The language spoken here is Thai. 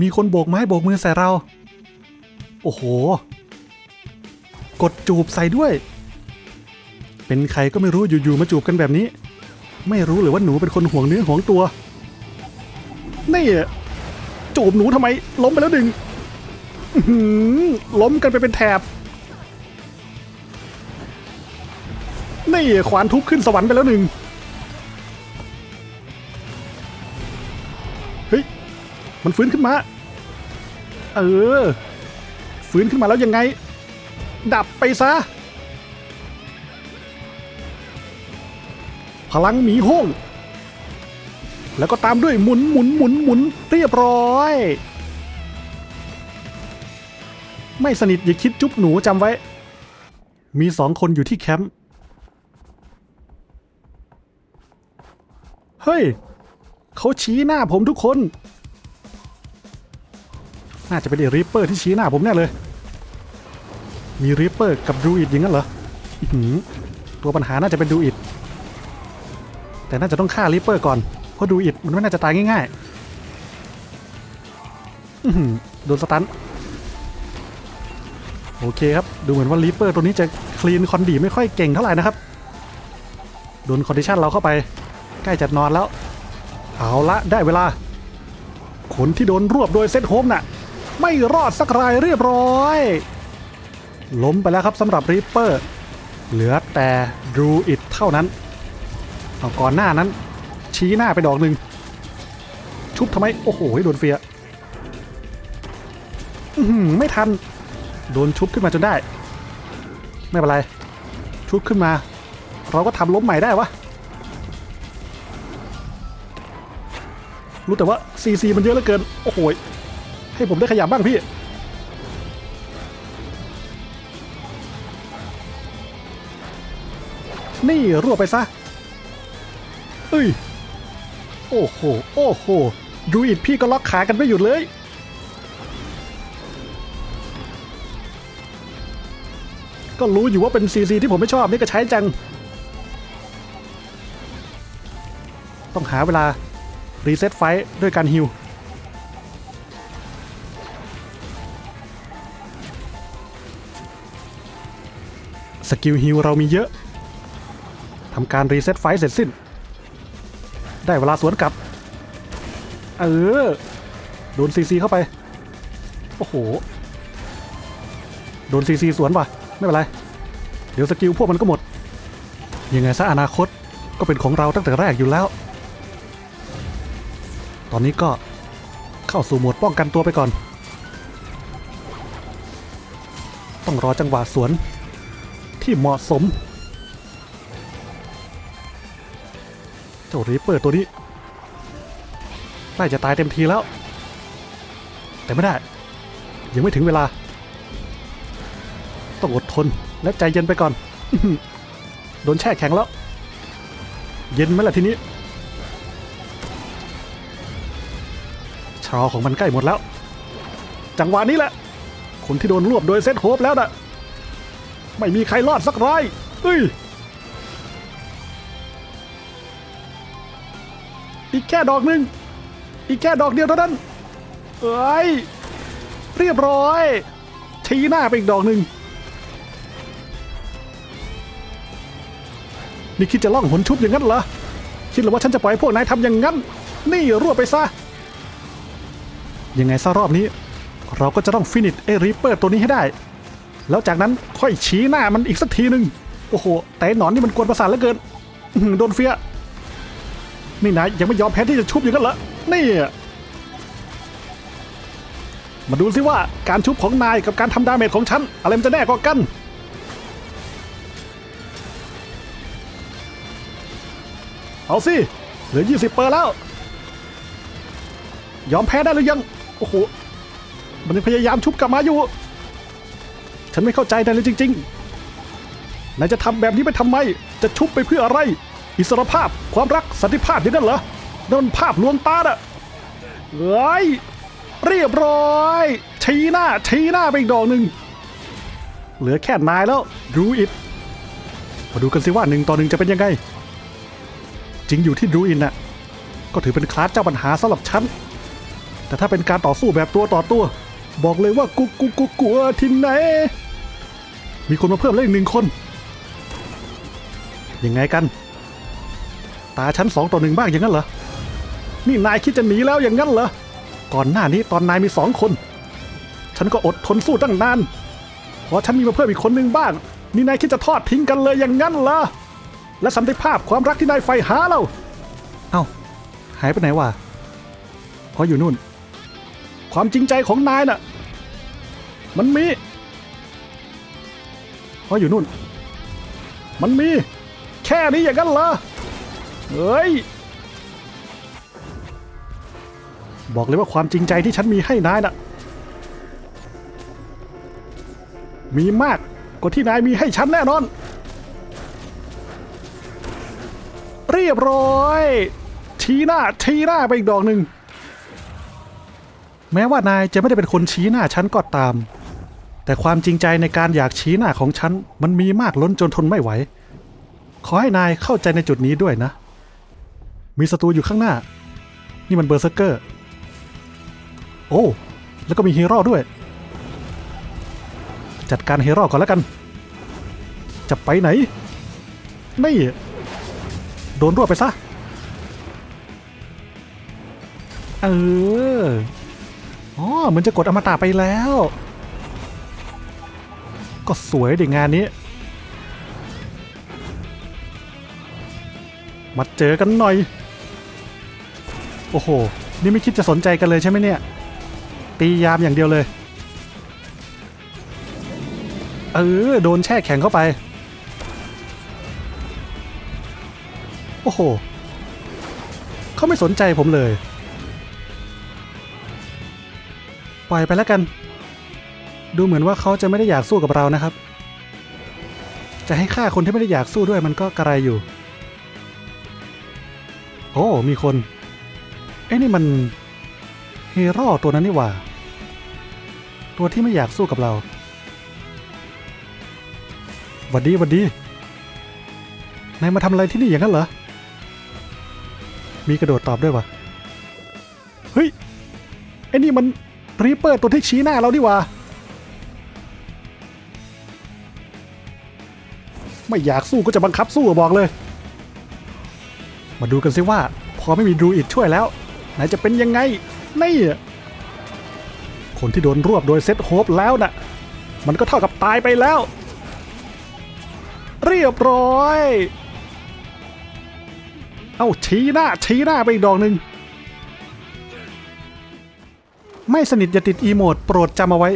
มีคนโบกไม้โบกมือใส่เรา โอ้โห กดจูบใส่ด้วย เป็นใครก็ไม่รู้อยู่ๆมาจูบกันแบบนี้ ไม่รู้เลยว่าหนูเป็นคนห่วงเนื้อห่วงตัว นี่จูบหนูทำไม ล้มไปแล้วหนึ่งล้มกันไปเป็นแถบ นี่ขวานทุบขึ้นสวรรค์ไปแล้วหนึ่ง มันฟื้นขึ้นมา เออ ฟื้นขึ้นมาแล้วยังไง ดับไปซะ พลังหมีห้องแล้วก็ตามด้วยหมุนหมุนหมุนหมุนเรียบร้อย ไม่สนิทอย่าคิดจุ๊บหนูจำไว้ มีสองคนอยู่ที่แคมป์ เฮ้ย เขาชี้หน้าผมทุกคน น่าจะเป็นเอริปเปอร์ที่ชี้หน้าผมแน่เลย มีริปเปอร์กับดูอิดอย่างนั้นเหรอตัวปัญหาน่าจะเป็นดูอิดแต่น่าจะต้องฆ่าริปเปอร์ก่อน เพราะดูอิดมันไม่น่าจะตายง่ายๆโดนสตันโอเคครับ ดูเหมือนว่าริปเปอร์ตัวนี้จะคลีนคอนดีไม่ค่อยเก่งเท่าไหร่นะครับ โดนคอนดิชันเราเข้าไป ใกล้จะนอนแล้ว เอาละได้เวลา คนที่โดนรวบโดยเซตโฮมน่ะ ไม่รอดสักรายเรียบร้อย ล้มไปแล้วครับสำหรับรีปเปอร์ เหลือแต่ดรูอิดเท่านั้นเอาก่อนหน้านั้น ชี้หน้าไปดอกหนึ่งชุบทำไม โอ้โหโดนเฟียอื้อหือไม่ทัน โดนชุบขึ้นมาจนได้ ไม่เป็นไร ชุบขึ้นมา เราก็ทำล้มใหม่ได้วะรู้แต่ว่าซีซีมันเยอะเหลือเกิน โอ้โห ให้ผมได้ขยับบ้างพี่ นี่รั่วไปซะเอ้ย โอ้โห โอ้โห ดูอิดพี่ก็ล็อกขากันไม่หยุดเลย ก็รู้อยู่ว่าเป็นซีซีที่ผมไม่ชอบนี่ก็ใช้จัง ต้องหาเวลา รีเซ็ตไฟด้วยการฮิว สกิลฮิวเรามีเยอะทำการรีเซ็ตไฟเสร็จสิ้น ได้เวลาสวนกลับ เออ โดนซีซีเข้าไป โอ้โห โดนซีซีสวนว่ะ ไม่เป็นไร เดี๋ยวสกิลพวกมันก็หมด ยังไงซะอนาคตก็เป็นของเราตั้งแต่แรกอยู่แล้ว ตอนนี้ก็เข้าสู่โหมดป้องกันตัวไปก่อน ต้องรอจังหวะสวน ที่เหมาะสม เจ้ารีเปอร์ตัวนี้ใกล้จะตายเต็มทีแล้ว แต่ไม่ได้ ยังไม่ถึงเวลา ต้องอดทนและใจเย็นไปก่อน โดนแช่แข็งแล้ว เย็นไหมล่ะทีนี้ชาวของมันใกล้หมดแล้ว จังหวะนี้แหละคนที่โดนรวบโดยเซตโฮปแล้วนะ ไม่มีใครรอดสักรายเอ้ยอีกแค่ดอกหนึ่งอีกแค่ดอกเดียวเท่านั้นเอ้ยเรียบร้อย ชี้หน้าไปอีกดอกหนึ่งนี่คิดจะล่องหนชุบอย่างนั้นเหรอ คิดหรือว่าฉันจะปล่อยพวกนายทำอย่างนั้น นี่รั่วไปซะ ยังไงซะรอบนี้ เราก็จะต้องฟินิชเอริเปอร์ตัวนี้ให้ได้ แล้วจากนั้นค่อยชี้หน้ามันอีกสักทีหนึ่งโอ้โห แต่หนอนนี่มันกวนประสาทเหลือเกินโดนเฟียนี่นายยังไม่ยอมแพ้ที่จะชุบอย่างนั้นเหรอนี่มาดูสิว่าการชุบของนายกับการทำดาเมจของฉัน อะไรมันจะแน่กว่ากันเอาสิ เหลือ 20 เปอร์แล้ว ยอมแพ้ได้หรือยัง โอ้โห มันยังพยายามชุบกลับมาอยู่ ฉันไม่เข้าใจนายเลยจริงๆนายจะทำแบบนี้ไปทำไม จะชุบไปเพื่ออะไร อิสรภาพความรักสันติภาพอย่างนั้นเหรอนั่นภาพลวงตาอะเอ้ยเรียบร้อยชี้หน้าชี้หน้าไปอีกดอกหนึ่งเหลือแค่นายแล้วดูอิดมาดูกันสิว่าหนึ่งต่อหนึ่งจะเป็นยังไง จริงอยู่ที่ดูอินน่ะก็ถือเป็นคลาสเจ้าปัญหาสำหรับฉัน แต่ถ้าเป็นการต่อสู้แบบตัวต่อตัว บอกเลยว่ากุกกุกกุกกลัวที่ไหน มีคนมาเพิ่มแล้วอีกหนึ่งคน ยังไงกัน ตาชั้นสองต่อหนึ่งบ้างอย่างนั้นเหรอ นี่นายคิดจะหนีแล้วอย่างนั้นเหรอ ก่อนหน้านี้ตอนนายมีสองคน ฉันก็อดทนสู้ตั้งนาน พอฉันมีมาเพิ่มอีกคนหนึ่งบ้าง นี่นายคิดจะทอดทิ้งกันเลยอย่างนั้นเหรอ และสันติภาพความรักที่นายใฝ่หาเรา เอ้า หายไปไหนวะเพราะอยู่นู่น ความจริงใจของนายน่ะ มันมี เพราะอยู่นู่น มันมี แค่นี้อย่างนั้นเหรอ เฮ้ย บอกเลยว่าความจริงใจที่ฉันมีให้นายน่ะ มีมากกว่าที่นายมีให้ฉันแน่นอน เรียบร้อย ชี้หน้า ชี้หน้าไปอีกดอกหนึ่ง แม้ว่านายจะไม่ได้เป็นคนชี้หน้าฉันก็ตาม แต่ความจริงใจในการอยากชี้หน้าของฉัน มันมีมากล้นจนทนไม่ไหว ขอให้นายเข้าใจในจุดนี้ด้วยนะ มีศัตรูอยู่ข้างหน้า นี่มันเบอร์เซอร์เกอร์ โอ้ แล้วก็มีฮีโร่ด้วย จัดการฮีโร่ก่อนแล้วกัน จะไปไหน นี่ โดนรวบไปซะ เออ อ๋อ เหมือนจะกดอมตะไปแล้ว ก็สวยดิงานนี้ มาเจอกันหน่อย โอ้โห นี่ไม่คิดจะสนใจกันเลยใช่ไหมเนี่ย ตียามอย่างเดียวเลย เออ โดนแช่แข็งเข้าไป โอ้โห เขาไม่สนใจผมเลย ปล่อยไปแล้วกัน ดูเหมือนว่าเขาจะไม่ได้อยากสู้กับเรานะครับ จะให้ฆ่าคนที่ไม่ได้อยากสู้ด้วยมันก็กระไรอยู่ โอ้มีคนเอ้นี่มันฮีโร่ตัวนั้นนี่หว่า ตัวที่ไม่อยากสู้กับเราหวัดดีหวัดดีนายมาทำอะไรที่นี่อย่างนั้นเหรอ มีกระโดดตอบด้วยวะเฮ้ยไอ้นี่มันรีเปอร์ตัวที่ชี้หน้าเราดิวะ ไม่อยากสู้ก็จะบังคับสู้อะบอกเลย มาดูกันซิว่า พอไม่มีดรูอิดช่วยแล้วไหนจะเป็นยังไงนี่คนที่โดนรวบโดยเซตโฮปแล้วน่ะ มันก็เท่ากับตายไปแล้ว เรียบร้อย เอาชี้หน้าชี้หน้าไปอีกดอกหนึ่งไม่สนิทอย่าติดอีโมดโปรดจำเอาไว้